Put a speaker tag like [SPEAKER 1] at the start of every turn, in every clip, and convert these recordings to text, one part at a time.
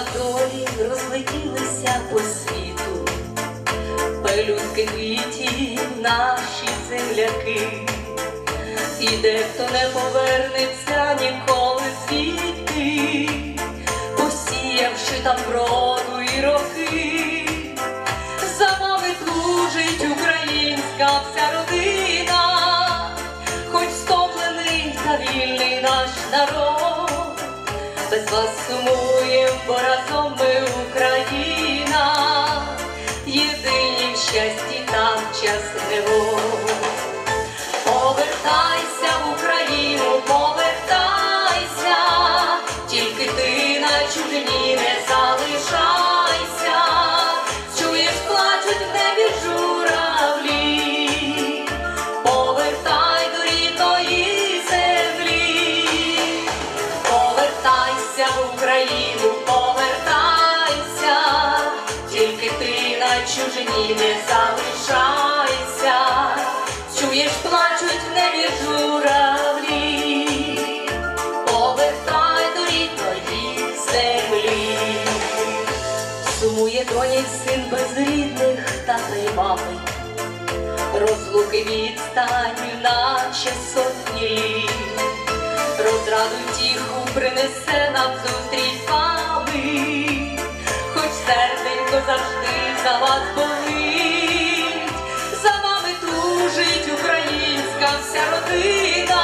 [SPEAKER 1] долі розлетілися по світу, пелюстки квітів наші земляки, і дехто не повернеться ніколи звідти, посіявши там роду і роки, за вами служить українська вся родина, хоч стомлений та вільний наш народ вас сумуєм, бо разом ми Україна, єдині в щасті там щасливо. Повертайся чужині не залишайся, чуєш, плачуть в небі журавлі, повертай до рідної землі, сумує доні син без рідних тата мами, розлуки відстань, наче сотні. Розраду тіху принесе нам зустріч серденько завжди за вас болить, за вами тужить українська вся родина,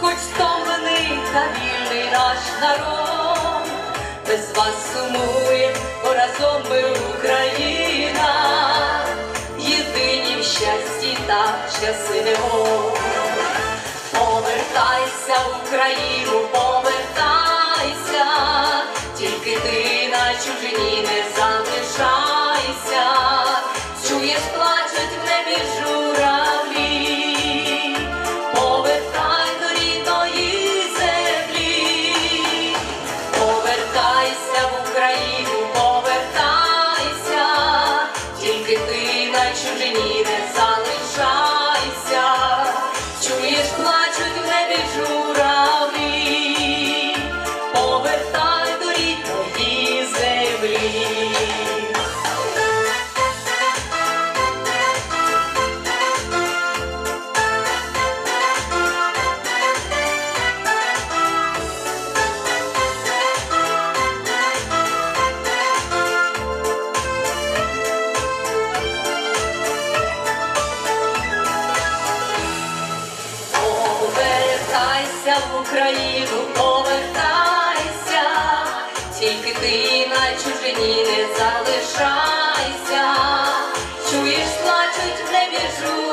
[SPEAKER 1] хоч стомлений та вільний наш народ, без вас сумує, бо разом ми Україна, єдині в щасті та щасливо. Повертайся Україну, повертайся тільки ти на чужині не залишайся. Україну повертайся, тільки ти на чужині не залишайся, чуєш, плачуть в небі.